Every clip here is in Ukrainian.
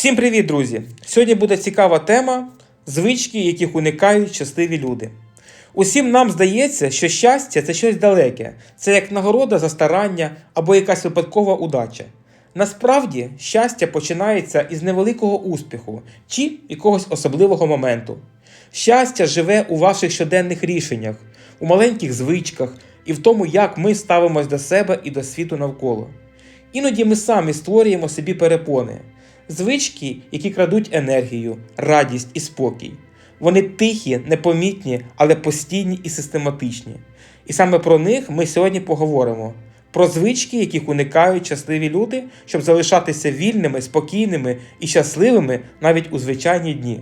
Всім привіт, друзі! Сьогодні буде цікава тема звички, яких уникають щасливі люди. Усім нам здається, що щастя це щось далеке, це як нагорода за старання або якась випадкова удача. Насправді, щастя починається із невеликого успіху чи якогось особливого моменту. Щастя живе у ваших щоденних рішеннях, у маленьких звичках і в тому, як ми ставимось до себе і до світу навколо. Іноді ми самі створюємо собі перепони, звички, які крадуть енергію, радість і спокій. Вони тихі, непомітні, але постійні і систематичні. І саме про них ми сьогодні поговоримо. Про звички, яких уникають щасливі люди, щоб залишатися вільними, спокійними і щасливими навіть у звичайні дні.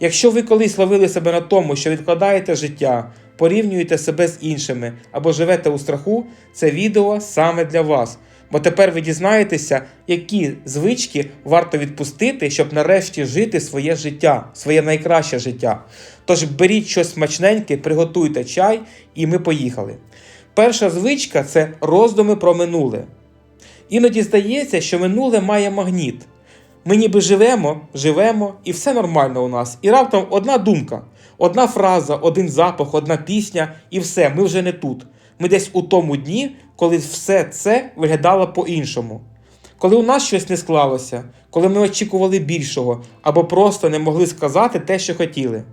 Якщо ви колись ловили себе на тому, що відкладаєте життя, порівнюєте себе з іншими або живете у страху, це відео саме для вас. Бо тепер ви дізнаєтеся, які звички варто відпустити, щоб нарешті жити своє життя, своє найкраще життя. Тож беріть щось смачненьке, приготуйте чай, і ми поїхали. Перша звичка це роздуми про минуле. Іноді здається, що минуле має магніт. Ми ніби живемо, живемо, і все нормально у нас. І раптом одна думка, одна фраза, один запах, одна пісня, і все, ми вже не тут. Ми десь у тому дні, коли все це виглядало по-іншому. Коли у нас щось не склалося, коли ми очікували більшого або просто не могли сказати те, що хотіли.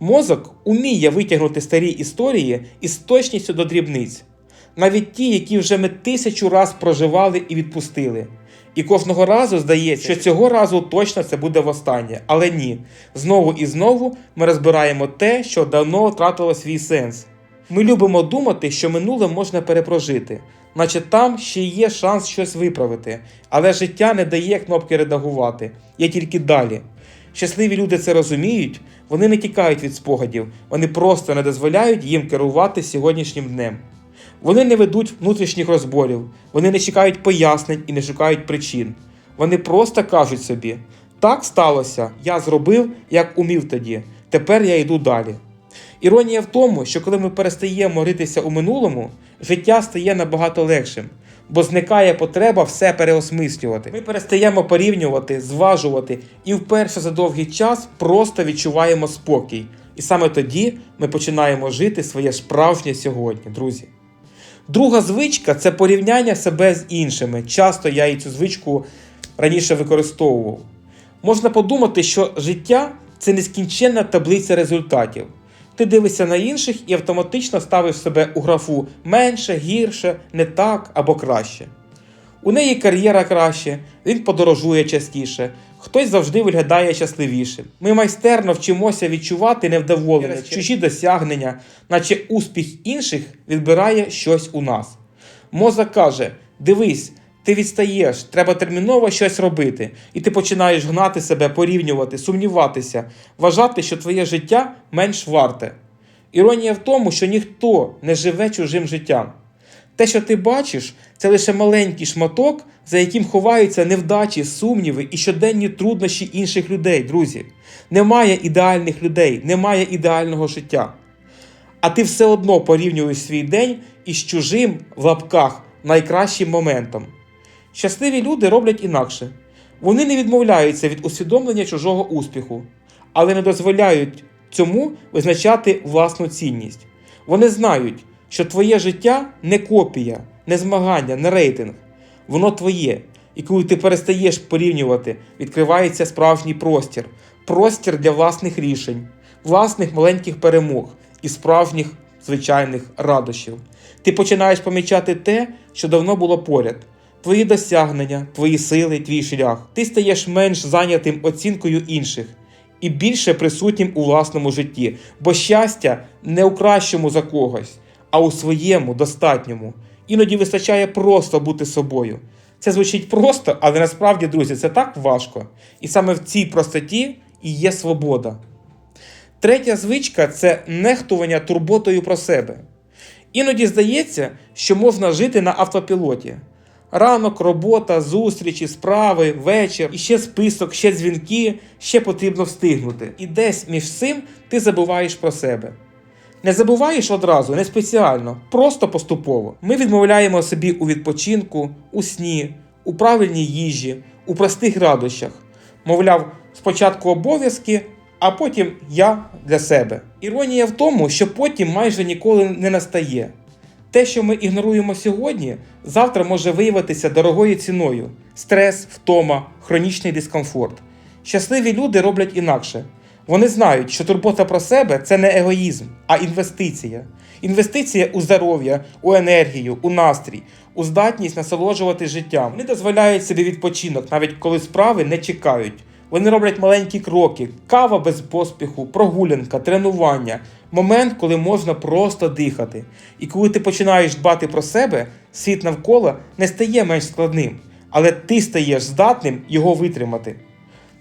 Мозок уміє витягнути старі історії із точністю до дрібниць, навіть ті, які вже ми тисячу раз проживали і відпустили. І кожного разу здається, що цього разу точно це буде востаннє. Але ні. Знову і знову ми розбираємо те, що давно втратило свій сенс. Ми любимо думати, що минуле можна перепрожити, наче там ще є шанс щось виправити, але життя не дає кнопки редагувати, є тільки далі. Щасливі люди це розуміють, вони не тікають від спогадів, вони просто не дозволяють їм керувати сьогоднішнім днем. Вони не ведуть внутрішніх розборів, вони не чекають пояснень і не шукають причин. Вони просто кажуть собі: так сталося, я зробив, як умів тоді, тепер я йду далі. Іронія в тому, що коли ми перестаємо ритися у минулому, життя стає набагато легшим, бо зникає потреба все переосмислювати. Ми перестаємо порівнювати, зважувати і вперше за довгий час просто відчуваємо спокій. І саме тоді ми починаємо жити своє справжнє сьогодні, друзі. Друга звичка це порівняння себе з іншими. Часто я і цю звичку раніше використовував. Можна подумати, що життя це нескінченна таблиця результатів. Ти дивишся на інших і автоматично ставиш себе у графу менше, гірше, не так або краще. У неї кар'єра краще, він подорожує частіше, хтось завжди виглядає щасливішим. Ми майстерно вчимося відчувати невдоволення, чужі досягнення, наче успіх інших відбирає щось у нас. Мозок каже: дивись, ти відстаєш, треба терміново щось робити, і ти починаєш гнати себе, порівнювати, сумніватися, вважати, що твоє життя менш варте. Іронія в тому, що ніхто не живе чужим життям. Те, що ти бачиш, це лише маленький шматок, за яким ховаються невдачі, сумніви і щоденні труднощі інших людей, друзі. Немає ідеальних людей, немає ідеального життя. А ти все одно порівнюєш свій день із чужим в лапках найкращим моментом. Щасливі люди роблять інакше. Вони не відмовляються від усвідомлення чужого успіху, але не дозволяють цьому визначати власну цінність. Вони знають, що твоє життя не копія, не змагання, не рейтинг. Воно твоє. І коли ти перестаєш порівнювати, відкривається справжній простір, простір для власних рішень, власних маленьких перемог і справжніх звичайних радощів. Ти починаєш помічати те, що давно було поряд. Твої досягнення, твої сили, твій шлях. Ти стаєш менш зайнятим оцінкою інших і більше присутнім у власному житті, бо щастя не у кращому за когось, а у своєму достатньому. Іноді вистачає просто бути собою. Це звучить просто, але насправді, друзі, це так важко. І саме в цій простоті і є свобода. Третя звичка це нехтування турботою про себе. Іноді здається, що можна жити на автопілоті. Ранок, робота, зустрічі, справи, вечір, і ще список, ще дзвінки, ще потрібно встигнути. І десь між цим ти забуваєш про себе. Не забуваєш одразу, не спеціально, просто поступово. Ми відмовляємо собі у відпочинку, у сні, у правильній їжі, у простих радощах. Мовляв, спочатку обов'язки, а потім я для себе. Іронія в тому, що потім майже ніколи не настає. Те, що ми ігноруємо сьогодні, завтра може виявитися дорогою ціною: стрес, втома, хронічний дискомфорт. Щасливі люди роблять інакше. Вони знають, що турбота про себе це не егоїзм, а інвестиція. Інвестиція у здоров'я, у енергію, у настрій, у здатність насолоджувати життям. Вони дозволяють собі відпочинок, навіть коли справи не чекають. Вони роблять маленькі кроки, кава без поспіху, прогулянка, тренування, момент, коли можна просто дихати. І коли ти починаєш дбати про себе, світ навколо не стає менш складним, але ти стаєш здатним його витримати.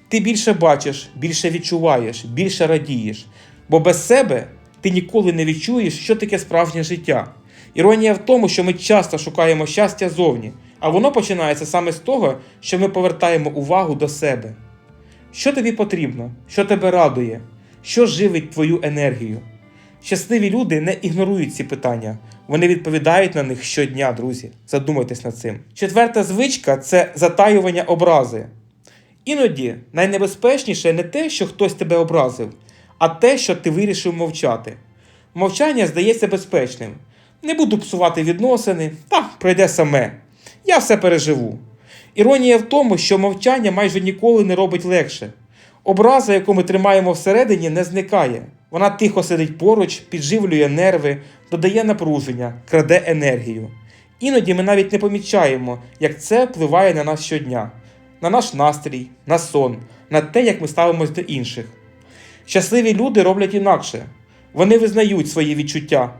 Ти більше бачиш, більше відчуваєш, більше радієш, бо без себе ти ніколи не відчуєш, що таке справжнє життя. Іронія в тому, що ми часто шукаємо щастя зовні, а воно починається саме з того, що ми повертаємо увагу до себе. Що тобі потрібно, що тебе радує, що живить твою енергію? Щасливі люди не ігнорують ці питання, вони відповідають на них щодня, друзі. Задумайтесь над цим. Четверта звичка це затаювання образи. Іноді найнебезпечніше не те, що хтось тебе образив, а те, що ти вирішив мовчати. Мовчання здається безпечним. Не буду псувати відносини, та пройде саме. Я все переживу. Іронія в тому, що мовчання майже ніколи не робить легше. Образа, яку ми тримаємо всередині, не зникає. Вона тихо сидить поруч, підживлює нерви, додає напруження, краде енергію. Іноді ми навіть не помічаємо, як це впливає на нас щодня, на наш настрій, на сон, на те, як ми ставимось до інших. Щасливі люди роблять інакше. Вони визнають свої відчуття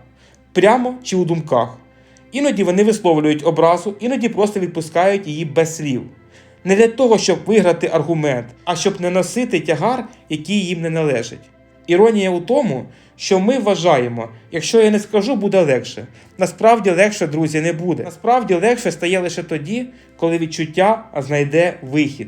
прямо чи у думках. Іноді вони висловлюють образу, іноді просто відпускають її без слів. Не для того, щоб виграти аргумент, а щоб не носити тягар, який їм не належить. Іронія у тому, що ми вважаємо, якщо я не скажу, буде легше. Насправді легше, друзі, не буде. Насправді легше стає лише тоді, коли відчуття знайде вихід.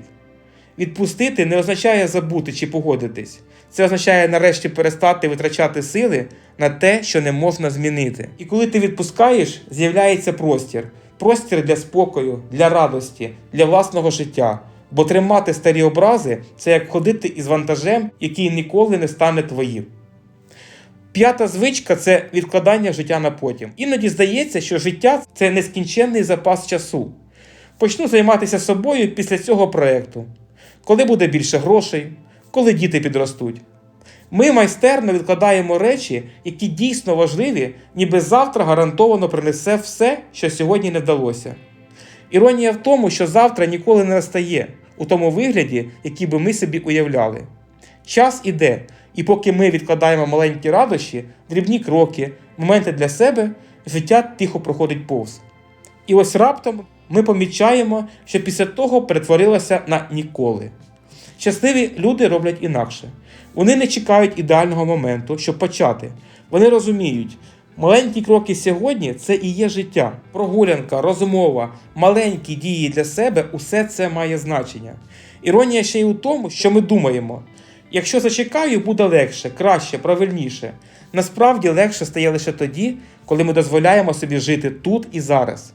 Відпустити не означає забути чи погодитись. Це означає нарешті перестати витрачати сили на те, що не можна змінити. І коли ти відпускаєш, з'являється простір. Простір для спокою, для радості, для власного життя. Бо тримати старі образи це як ходити із вантажем, який ніколи не стане твоїм. П'ята звичка це відкладання життя на потім. Іноді здається, що життя це нескінченний запас часу. Почну займатися собою після цього проєкту. Коли буде більше грошей, коли діти підростуть. Ми майстерно відкладаємо речі, які дійсно важливі, ніби завтра гарантовано принесе все, що сьогодні не вдалося. Іронія в тому, що завтра ніколи не настає у тому вигляді, який би ми собі уявляли. Час іде, і поки ми відкладаємо маленькі радощі, дрібні кроки, моменти для себе, життя тихо проходить повз. І ось раптом ми помічаємо, що після того перетворилося на ніколи. Щасливі люди роблять інакше. Вони не чекають ідеального моменту, щоб почати. Вони розуміють, маленькі кроки сьогодні це і є життя. Прогулянка, розмова, маленькі дії для себе усе це має значення. Іронія ще й у тому, що ми думаємо: якщо зачекаю, буде легше, краще, правильніше. Насправді легше стає лише тоді, коли ми дозволяємо собі жити тут і зараз.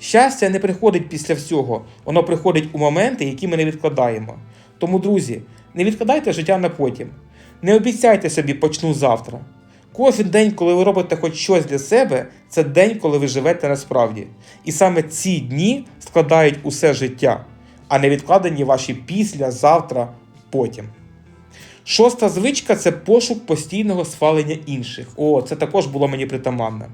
Щастя не приходить після всього, воно приходить у моменти, які ми не відкладаємо. Тому, друзі, не відкладайте життя на потім. Не обіцяйте собі почну завтра. Кожен день, коли ви робите хоч щось для себе, це день, коли ви живете насправді. І саме ці дні складають усе життя, а не відкладені ваші після, завтра, потім. Шоста звичка це пошук постійного схвалення інших. О, це також було мені притаманне.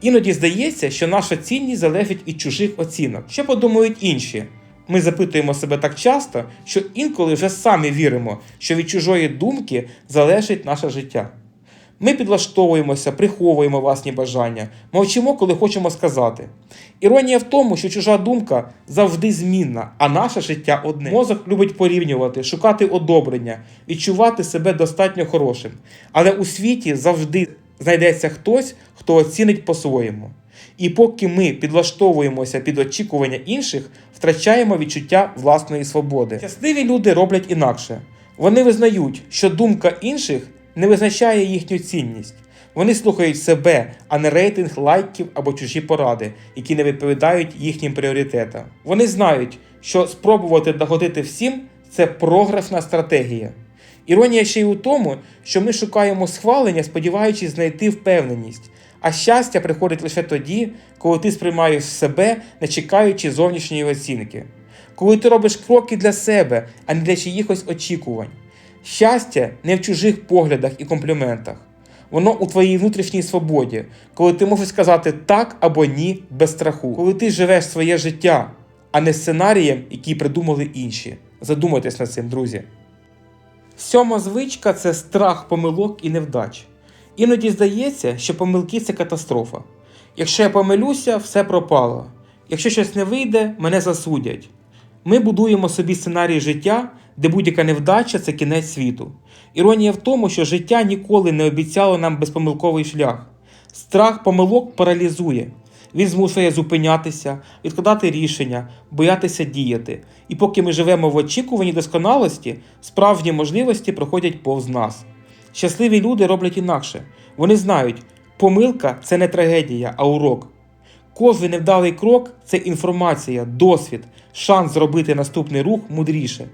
Іноді здається, що наша цінність залежить від чужих оцінок. Що подумають інші? Ми запитуємо себе так часто, що інколи вже самі віримо, що від чужої думки залежить наше життя. Ми підлаштовуємося, приховуємо власні бажання, мовчимо, коли хочемо сказати. Іронія в тому, що чужа думка завжди змінна, а наше життя одне. Мозок любить порівнювати, шукати одобрення, відчувати себе достатньо хорошим. Але у світі завжди знайдеться хтось, хто оцінить по-своєму. І поки ми підлаштовуємося під очікування інших, втрачаємо відчуття власної свободи. Щасливі люди роблять інакше. Вони визнають, що думка інших не визначає їхню цінність. Вони слухають себе, а не рейтинг лайків або чужі поради, які не відповідають їхнім пріоритетам. Вони знають, що спробувати догодити всім це прогресна стратегія. Іронія ще й у тому, що ми шукаємо схвалення, сподіваючись знайти впевненість, а щастя приходить лише тоді, коли ти сприймаєш себе, не чекаючи зовнішньої оцінки, коли ти робиш кроки для себе, а не для чиїхось очікувань. Щастя не в чужих поглядах і компліментах. Воно у твоїй внутрішній свободі, коли ти можеш сказати так або ні без страху, коли ти живеш своє життя, а не сценарієм, який придумали інші. Задумайтесь над цим, друзі. Сьома звичка це страх помилок і невдач. Іноді здається, що помилки це катастрофа. Якщо я помилюся, все пропало. Якщо щось не вийде, мене засудять. Ми будуємо собі сценарій життя, де будь-яка невдача це кінець світу. Іронія в тому, що життя ніколи не обіцяло нам безпомилковий шлях. Страх помилок паралізує. Він змушує зупинятися, відкладати рішення, боятися діяти. І поки ми живемо в очікуванні досконалості, справжні можливості проходять повз нас. Щасливі люди роблять інакше. Вони знають, помилка це не трагедія, а урок. Кожен невдалий крок це інформація, досвід, шанс зробити наступний рух мудріше.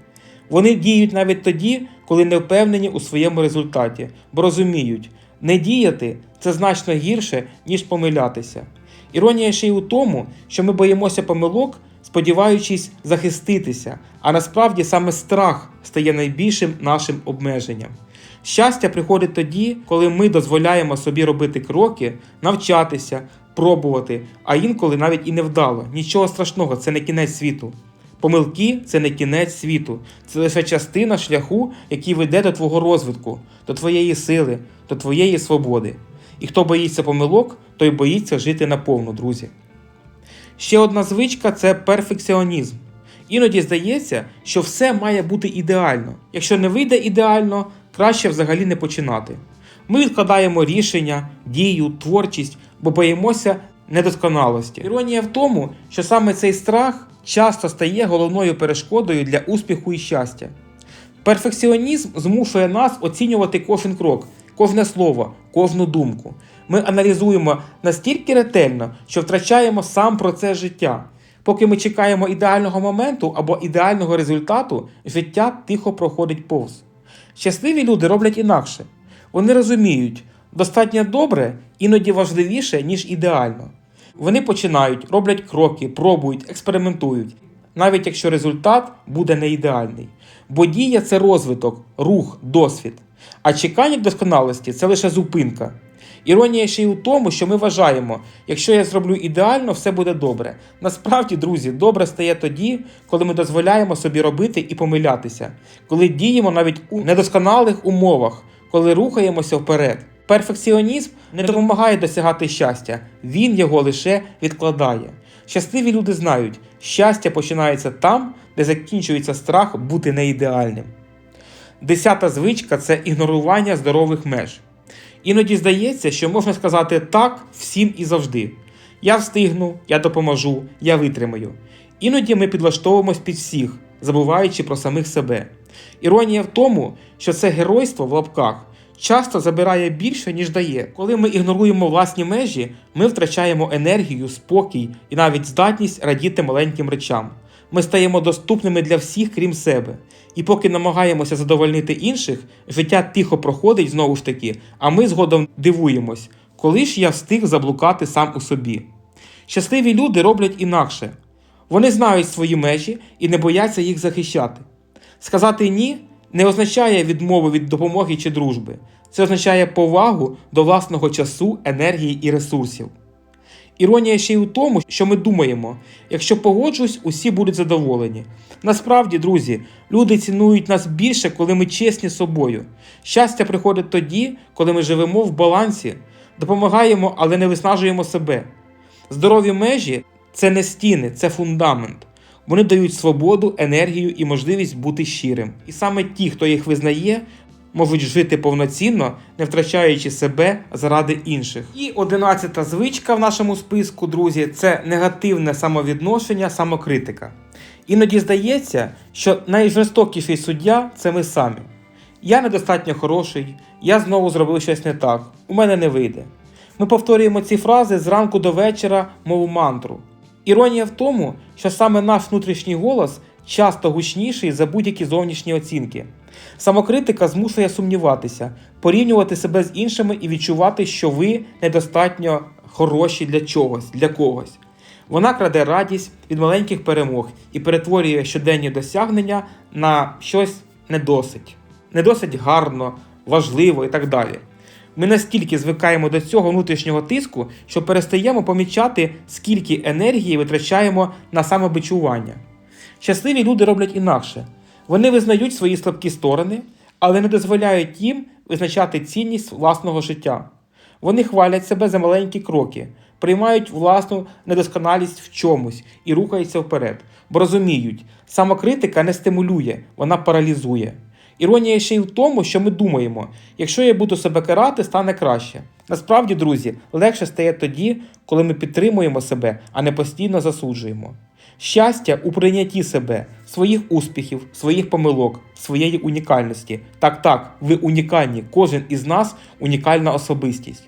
Вони діють навіть тоді, коли не впевнені у своєму результаті, бо розуміють, не діяти це значно гірше, ніж помилятися. Іронія ще й у тому, що ми боїмося помилок, сподіваючись захиститися, а насправді саме страх стає найбільшим нашим обмеженням. Щастя приходить тоді, коли ми дозволяємо собі робити кроки, навчатися, пробувати, а інколи навіть і невдало. Нічого страшного, це не кінець світу. Помилки це не кінець світу, це лише частина шляху, який веде до твого розвитку, до твоєї сили, до твоєї свободи. І хто боїться помилок, той боїться жити наповну, друзі. Ще одна звичка це перфекціонізм. Іноді здається, що все має бути ідеально. Якщо не вийде ідеально, краще взагалі не починати. Ми відкладаємо рішення, дію, творчість, бо боїмося недосконалості. Іронія в тому, що саме цей страх часто стає головною перешкодою для успіху і щастя. Перфекціонізм змушує нас оцінювати кожен крок, кожне слово, кожну думку. Ми аналізуємо настільки ретельно, що втрачаємо сам процес життя. Поки ми чекаємо ідеального моменту або ідеального результату, життя тихо проходить повз. Щасливі люди роблять інакше. Вони розуміють, достатньо добре, іноді важливіше, ніж ідеально. Вони починають, роблять кроки, пробують, експериментують, навіть якщо результат буде не ідеальний. Бо дія це розвиток, рух, досвід. А чекання досконалості це лише зупинка. Іронія ще й у тому, що ми вважаємо, якщо я зроблю ідеально, все буде добре. Насправді, друзі, добре стає тоді, коли ми дозволяємо собі робити і помилятися, коли діємо навіть у недосконалих умовах, коли рухаємося вперед. Перфекціонізм не допомагає досягати щастя, він його лише відкладає. Щасливі люди знають, щастя починається там, де закінчується страх бути неідеальним. Десята звичка це ігнорування здорових меж. Іноді здається, що можна сказати так всім і завжди. Я встигну, я допоможу, я витримаю. Іноді ми підлаштовуємось під всіх, забуваючи про самих себе. Іронія в тому, що це геройство в лапках часто забирає більше, ніж дає. Коли ми ігноруємо власні межі, ми втрачаємо енергію, спокій і навіть здатність радіти маленьким речам. Ми стаємо доступними для всіх, крім себе. І поки намагаємося задовольнити інших, життя тихо проходить знову ж таки, а ми згодом дивуємось, коли ж я встиг заблукати сам у собі. Щасливі люди роблять інакше. Вони знають свої межі і не бояться їх захищати. Сказати ні не означає відмови від допомоги чи дружби. Це означає повагу до власного часу, енергії і ресурсів. Іронія ще й у тому, що ми думаємо, якщо погоджусь, усі будуть задоволені. Насправді, друзі, люди цінують нас більше, коли ми чесні з собою. Щастя приходить тоді, коли ми живемо в балансі, допомагаємо, але не виснажуємо себе. Здорові межі це не стіни, це фундамент. Вони дають свободу, енергію і можливість бути щирим. І саме ті, хто їх визнає, можуть жити повноцінно, не втрачаючи себе заради інших. І одинадцята звичка в нашому списку, друзі, це негативне самовідношення, самокритика. Іноді здається, що найжорстокіший суддя це ми самі. Я недостатньо хороший, я знову зробив щось не так, у мене не вийде. Ми повторюємо ці фрази зранку до вечора, мов мантру. Іронія в тому, що саме наш внутрішній голос часто гучніший за будь-які зовнішні оцінки. Самокритика змушує сумніватися, порівнювати себе з іншими і відчувати, що ви недостатньо хороші для чогось, для когось. Вона краде радість від маленьких перемог і перетворює щоденні досягнення на щось недосить, недосить гарно, важливо і так далі. Ми настільки звикаємо до цього внутрішнього тиску, що перестаємо помічати, скільки енергії витрачаємо на самобичування. Щасливі люди роблять інакше. Вони визнають свої слабкі сторони, але не дозволяють їм визначати цінність власного життя. Вони хвалять себе за маленькі кроки, приймають власну недосконалість в чомусь і рухаються вперед, бо розуміють, самокритика не стимулює, вона паралізує. Іронія ще й в тому, що ми думаємо, якщо я буду себе карати, стане краще. Насправді, друзі, легше стає тоді, коли ми підтримуємо себе, а не постійно засуджуємо. Щастя у прийнятті себе, своїх успіхів, своїх помилок, своєї унікальності. Так, так, ви унікальні, кожен із нас унікальна особистість.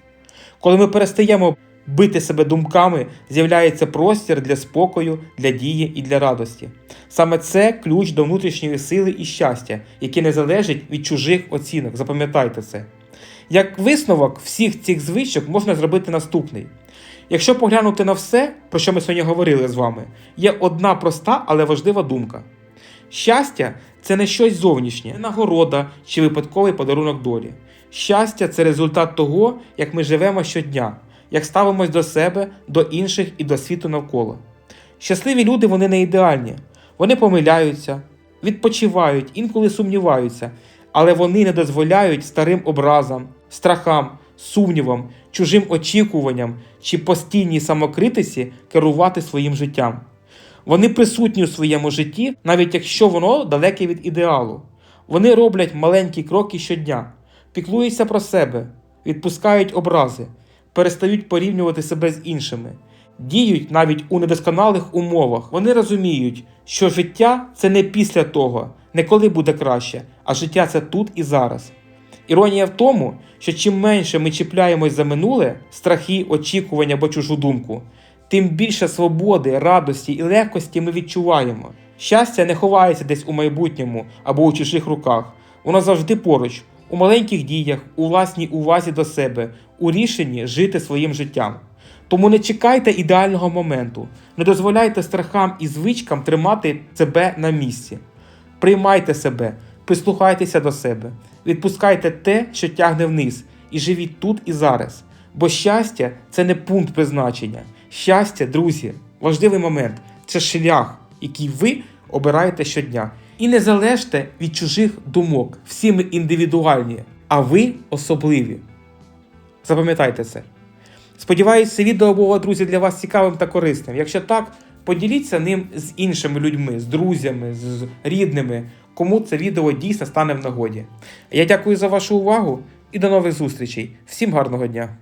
Коли ми перестаємо бити себе думками, з'являється простір для спокою, для дії і для радості. Саме це ключ до внутрішньої сили і щастя, яке не залежить від чужих оцінок. Запам'ятайте це. Як висновок всіх цих звичок можна зробити наступний. Якщо поглянути на все, про що ми сьогодні говорили з вами, є одна проста, але важлива думка. Щастя це не щось зовнішнє, нагорода чи випадковий подарунок долі. Щастя це результат того, як ми живемо щодня, як ставимось до себе, до інших і до світу навколо. Щасливі люди вони не ідеальні, вони помиляються, відпочивають, інколи сумніваються, але вони не дозволяють старим образам, страхам, сумнівам, чужим очікуванням чи постійній самокритиці керувати своїм життям. Вони присутні у своєму житті, навіть якщо воно далеке від ідеалу. Вони роблять маленькі кроки щодня, піклуються про себе, відпускають образи, перестають порівнювати себе з іншими, діють навіть у недосконалих умовах. Вони розуміють, що життя це не після того, не коли буде краще, а життя це тут і зараз. Іронія в тому, що чим менше ми чіпляємось за минуле, страхи, очікування або чужу думку, тим більше свободи, радості і легкості ми відчуваємо. Щастя не ховається десь у майбутньому або у чужих руках. Воно завжди поруч, у маленьких діях, у власній увазі до себе, у рішенні жити своїм життям. Тому не чекайте ідеального моменту, не дозволяйте страхам і звичкам тримати себе на місці. Приймайте себе, прислухайтеся до себе, відпускайте те, що тягне вниз, і живіть тут і зараз. Бо щастя це не пункт призначення. Щастя, друзі, важливий момент це шлях, який ви обираєте щодня. І не залежте від чужих думок. Всі ми індивідуальні, а ви особливі. Запам'ятайте це. Сподіваюсь, це відео було, друзі, для вас цікавим та корисним. Якщо так, поділіться ним з іншими людьми, з друзями, з рідними, кому це відео дійсно стане в нагоді. Я дякую за вашу увагу і до нових зустрічей. Всім гарного дня!